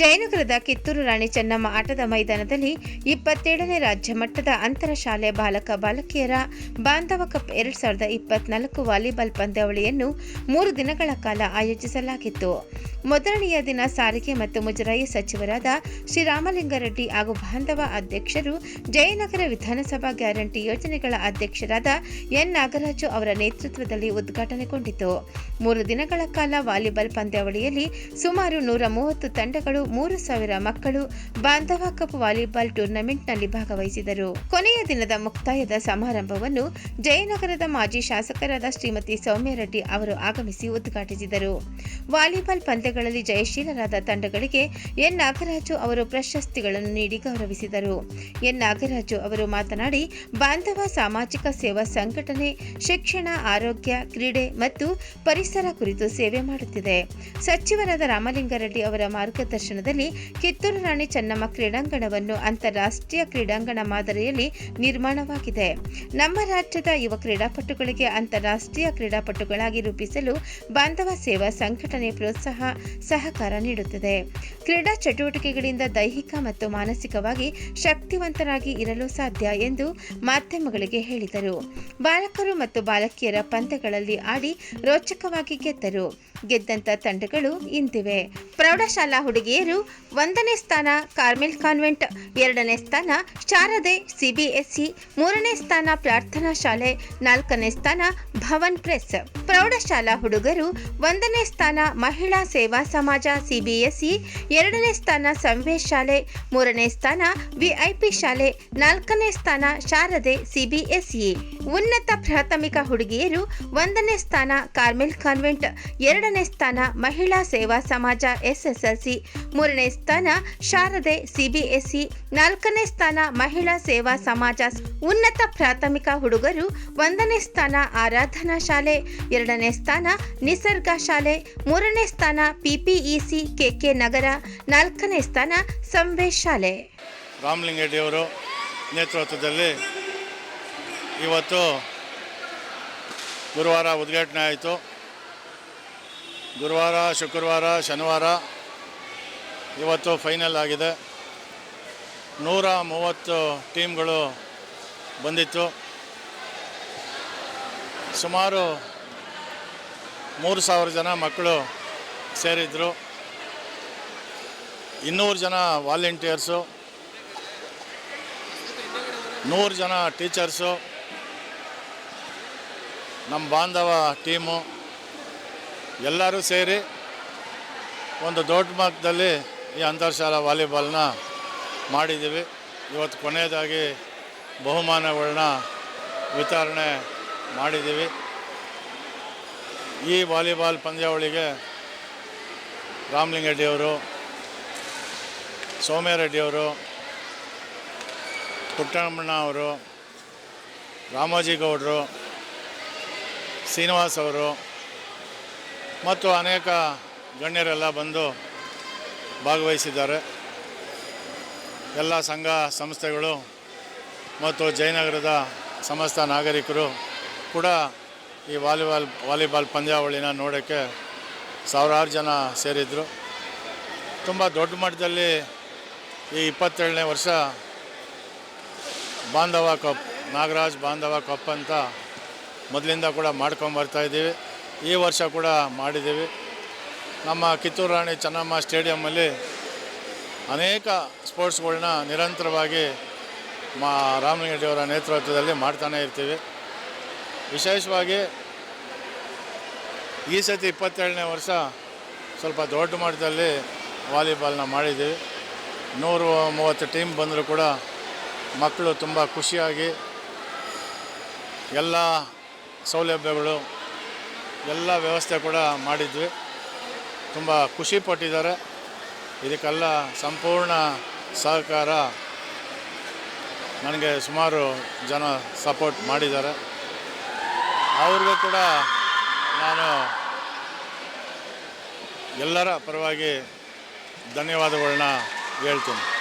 ಜಯನಗರದ ಕಿತ್ತೂರು ರಾಣಿ ಚೆನ್ನಮ್ಮ ಆಟದ ಮೈದಾನದಲ್ಲಿ ಇಪ್ಪತ್ತೇಳನೇ ರಾಜ್ಯ ಮಟ್ಟದ ಅಂತರ ಶಾಲೆ ಬಾಲಕ ಬಾಲಕಿಯರ ಬಾಂಧವ ಕಪ್ ಎರಡ್ ಸಾವಿರದ ಇಪ್ಪತ್ನಾಲ್ಕು ವಾಲಿಬಾಲ್ ಪಂದ್ಯಾವಳಿಯನ್ನು ಮೂರು ದಿನಗಳ ಕಾಲ ಆಯೋಜಿಸಲಾಗಿತ್ತು. ಮೊದಲನೆಯ ದಿನ ಸಾರಿಗೆ ಮತ್ತು ಮುಜರಾಯಿ ಸಚಿವರಾದ ಶ್ರೀರಾಮಲಿಂಗಾರೆಡ್ಡಿ ಹಾಗೂ ಬಾಂಧವ ಅಧ್ಯಕ್ಷರು ಜಯನಗರ ವಿಧಾನಸಭಾ ಗ್ಯಾರಂಟಿ ಯೋಜನೆಗಳ ಅಧ್ಯಕ್ಷರಾದ ಎನ್ ನಾಗರಾಜು ಅವರ ನೇತೃತ್ವದಲ್ಲಿ ಉದ್ಘಾಟನೆಗೊಂಡಿತು. ಮೂರು ದಿನಗಳ ಕಾಲ ವಾಲಿಬಾಲ್ ಪಂದ್ಯಾವಳಿಯಲ್ಲಿ ಸುಮಾರು ನೂರ ಮೂವತ್ತು ತಂಡಗಳು, ಮೂರು ಸಾವಿರ ಮಕ್ಕಳು ಬಾಂಧವ ಕಪ್ ವಾಲಿಬಾಲ್ ಟೂರ್ನಮೆಂಟ್ನಲ್ಲಿ ಭಾಗವಹಿಸಿದರು. ಕೊನೆಯ ದಿನದ ಮುಕ್ತಾಯದ ಸಮಾರಂಭವನ್ನು ಜಯನಗರದ ಮಾಜಿ ಶಾಸಕರಾದ ಶ್ರೀಮತಿ ಸೌಮ್ಯರೆಡ್ಡಿ ಅವರು ಆಗಮಿಸಿ ಉದ್ಘಾಟಿಸಿದರು. ವಾಲಿಬಾಲ್ ಪಂದ್ಯಗಳಲ್ಲಿ ಜಯಶೀಲರಾದ ತಂಡಗಳಿಗೆ ಎನ್. ನಾಗರಾಜು ಅವರು ಪ್ರಶಸ್ತಿಗಳನ್ನು ನೀಡಿ ಗೌರವಿಸಿದರು. ಎನ್. ನಾಗರಾಜು ಅವರು ಮಾತನಾಡಿ, ಬಾಂಧವ ಸಾಮಾಜಿಕ ಸೇವಾ ಸಂಘಟನೆ ಶಿಕ್ಷಣ, ಆರೋಗ್ಯ, ಕ್ರೀಡೆ ಮತ್ತು ಪರಿಸರ ಕುರಿತು ಸೇವೆ ಮಾಡುತ್ತಿದೆ. ಸಚಿವರಾದ ರಾಮಲಿಂಗಾರೆಡ್ಡಿ ಅವರ ಮಾರ್ಗದರ್ಶನದಲ್ಲಿ ಕಿತ್ತೂರು ರಾಣಿ ಚೆನ್ನಮ್ಮ ಕ್ರೀಡಾಂಗಣವನ್ನು ಅಂತಾರಾಷ್ಟ್ರೀಯ ಕ್ರೀಡಾಂಗಣ ಮಾದರಿಯಲ್ಲಿ ನಿರ್ಮಾಣವಾಗಿದೆ. ನಮ್ಮ ರಾಜ್ಯದ ಯುವ ಕ್ರೀಡಾಪಟುಗಳಿಗೆ ಅಂತಾರಾಷ್ಟ್ರೀಯ ಕ್ರೀಡಾಪಟುಗಳಾಗಿ ರೂಪಿಸಲು ಬಾಂಧವ ಸೇವಾ ಸಂಘಟನೆ ಪ್ರೋತ್ಸಾಹ ಸಹಕಾರ ನೀಡುತ್ತದೆ. ಕ್ರೀಡಾ ಚಟುವಟಿಕೆಗಳಿಂದ ದೈಹಿಕ ಮತ್ತು ಮಾನಸಿಕವಾಗಿ ಶಕ್ತಿವಂತರಾಗಿ ಇರಲು ಸಾಧ್ಯ ಎಂದು ಮಾಧ್ಯಮಗಳಿಗೆ ಹೇಳಿದರು. ಬಾಲಕರು ಮತ್ತು ಬಾಲಕಿಯರ ಪಂದ್ಯಗಳಲ್ಲಿ ಆಡಿ ರೋಚಕವಾಗಿ ಗೆದ್ದರು. ಗೆದ್ದಂತ ತಂಡಗಳು ಇಂತಿವೆ. ಪ್ರೌಢಶಾಲಾ ಹುಡುಗಿಯರು ಒಂದನೇ ಸ್ಥಾನ ಕಾರ್ಮೆಲ್ ಕಾನ್ವೆಂಟ್, ಎರಡನೇ ಸ್ಥಾನ ಶಾರದೆ ಸಿಬಿಎಸ್ಇ, ಮೂರನೇ ಸ್ಥಾನ ಪ್ರಾರ್ಥನಾ ಶಾಲೆ, ನಾಲ್ಕನೇ ಸ್ಥಾನ ಭವನ್ ಪ್ರೆಸ್. ಪ್ರೌಢಶಾಲಾ ಹುಡುಗರು ಒಂದನೇ ಸ್ಥಾನ ಮಹಿಳಾ ಸೇವಾ ಸಮಾಜ ಸಿಬಿಎಸ್ಇ, ಎರಡನೇ ಸ್ಥಾನ ಸಂವೇಶ್ ಶಾಲೆ, ಮೂರನೇ ಸ್ಥಾನ ವಿಐಪಿ ಶಾಲೆ, ನಾಲ್ಕನೇ ಸ್ಥಾನ ಶಾರದೆ ಸಿಬಿಎಸ್ಇ. ಉನ್ನತ ಪ್ರಾಥಮಿಕ ಹುಡುಗಿಯರು ಒಂದನೇ ಸ್ಥಾನ ಕಾರ್ಮೆಲ್ ಕಾನ್ವೆಂಟ್, ಎರಡನೇ ಸ್ಥಾನ ಮಹಿಳಾ ಸೇವಾ ಸಮಾಜ ಎಸ್ಎಸ್ಎಲ್ಸಿ, ಮೂರನೇ ಸ್ಥಾನ ಶಾರದೆ ಸಿಬಿಎಸ್ಇ, ನಾಲ್ಕನೇ ಸ್ಥಾನ ಮಹಿಳಾ ಸೇವಾ ಸಮಾಜ ಉನ್ನತ ಪ್ರಾಥಮಿಕ ಹುಡುಗರು, ಒಂದನೇ ಸ್ಥಾನ ಆರಾಧನಾ ಶಾಲೆ, ಎರಡನೇ ಸ್ಥಾನ ನಿಸರ್ಗ ಶಾಲೆ, ಮೂರನೇ ಸ್ಥಾನ ಪಿಪಿಇಸಿ ಕೆಕೆ ನಗರ, ನಾಲ್ಕನೇ ಸ್ಥಾನ ಸಂವೇಶ್ ಶಾಲೆ. ರಾಮಲಿಂಗಡ್ಡಿಯವರು ನೇತೃತ್ವದಲ್ಲಿ ಇವತ್ತು ಗುರುವಾರ ಉದ್ಘಾಟನೆ ಆಯಿತು. ಗುರುವಾರ, ಶುಕ್ರವಾರ, ಶನಿವಾರ ಇವತ್ತು ಫೈನಲ್ ಆಗಿದೆ. ನೂರ ಮೂವತ್ತು ಟೀಮ್ಗಳು ಬಂದಿತ್ತು. ಸುಮಾರು ಮೂರು ಸಾವಿರ ಜನ ಮಕ್ಕಳು ಸೇರಿದ್ರು. ಇನ್ನೂರು ಜನ ವಾಲಂಟಿಯರ್ಸು. ನೂರು ಜನ ಟೀಚರ್ಸು. ನಮ್ಮ ಬಾಂಧವ ಟೀಮು. ಎಲ್ಲರೂ ಸೇರಿ ಒಂದು ದೊಡ್ಡ ಮಟ್ಟದಲ್ಲಿ ಈ ಅಂತರ್ಶಾಲಾ ವಾಲಿಬಾಲ್ನ ಮಾಡಿದ್ದೀವಿ. ಇವತ್ತು ಕೊನೆಯದಾಗಿ ಬಹುಮಾನಗಳನ್ನ ವಿತರಣೆ ಮಾಡಿದ್ದೀವಿ. ಈ ವಾಲಿಬಾಲ್ ಪಂದ್ಯಾವಳಿಗೆ ರಾಮಲಿಂಗಡ್ಡಿಯವರು ಸೌಮ್ಯರೆಡ್ಡಿಯವರು ಪುಟ್ಟರಮಣ್ಣ ಅವರು, ರಾಮೋಜಿ ಗೌಡರು, ಶ್ರೀನಿವಾಸ್ ಅವರು ಮತ್ತು ಅನೇಕ ಗಣ್ಯರೆಲ್ಲ ಬಂದು ಭಾಗವಹಿಸಿದ್ದಾರೆ. ಎಲ್ಲ ಸಂಘ ಸಂಸ್ಥೆಗಳು ಮತ್ತು ಜಯನಗರದ ಸಮಸ್ತ ನಾಗರಿಕರು ಕೂಡ ಈ ವಾಲಿಬಾಲ್ ವಾಲಿಬಾಲ್ ಪಂದ್ಯಾವಳಿನ ನೋಡೋಕ್ಕೆ ಸಾವಿರಾರು ಜನ ಸೇರಿದರು. ತುಂಬ ದೊಡ್ಡ ಮಟ್ಟದಲ್ಲಿ ಈ ಇಪ್ಪತ್ತೇಳನೇ ವರ್ಷ ಬಾಂಧವ ಕಪ್, ನಾಗರಾಜ್ ಬಾಂಧವ ಕಪ್ ಅಂತ ಮೊದಲಿಂದ ಕೂಡ ಮಾಡ್ಕೊಂಬರ್ತಾ ಇದ್ದೀವಿ. ಈ ವರ್ಷ ಕೂಡ ಮಾಡಿದ್ದೀವಿ. ನಮ್ಮ ಕಿತ್ತೂರು ರಾಣಿ ಚೆನ್ನಮ್ಮ ಸ್ಟೇಡಿಯಮ್ಮಲ್ಲಿ ಅನೇಕ ಸ್ಪೋರ್ಟ್ಸ್ಗಳನ್ನ ನಿರಂತರವಾಗಿ ಮಾ ರಾಮಲಿಂಗಡ್ಡಿಯವರ ನೇತೃತ್ವದಲ್ಲಿ ಮಾಡ್ತಾನೆ ಇರ್ತೀವಿ. ವಿಶೇಷವಾಗಿ ಈ ಸತಿ ಇಪ್ಪತ್ತೇಳನೇ ವರ್ಷ ಸ್ವಲ್ಪ ದೊಡ್ಡ ಮಟ್ಟದಲ್ಲಿ ವಾಲಿಬಾಲ್ನ ಮಾಡಿದ್ದೀವಿ. ನೂರು ಮೂವತ್ತು ಟೀಮ್ ಬಂದರೂ ಕೂಡ ಮಕ್ಕಳು ತುಂಬ ಖುಷಿಯಾಗಿ ಎಲ್ಲ ಸೌಲಭ್ಯಗಳು ಎಲ್ಲ ವ್ಯವಸ್ಥೆ ಕೂಡ ಮಾಡಿದ್ವಿ. ತುಂಬ ಖುಷಿ ಪಟ್ಟಿದ್ದಾರೆ. ಇದಕ್ಕೆಲ್ಲ ಸಂಪೂರ್ಣ ಸಹಕಾರ ನನಗೆ ಸುಮಾರು ಜನ ಸಪೋರ್ಟ್ ಮಾಡಿದ್ದಾರೆ. ಅವ್ರಿಗೂ ಕೂಡ ನಾನು ಎಲ್ಲರ ಪರವಾಗಿ ಧನ್ಯವಾದಗಳನ್ನ ಹೇಳ್ತೀನಿ.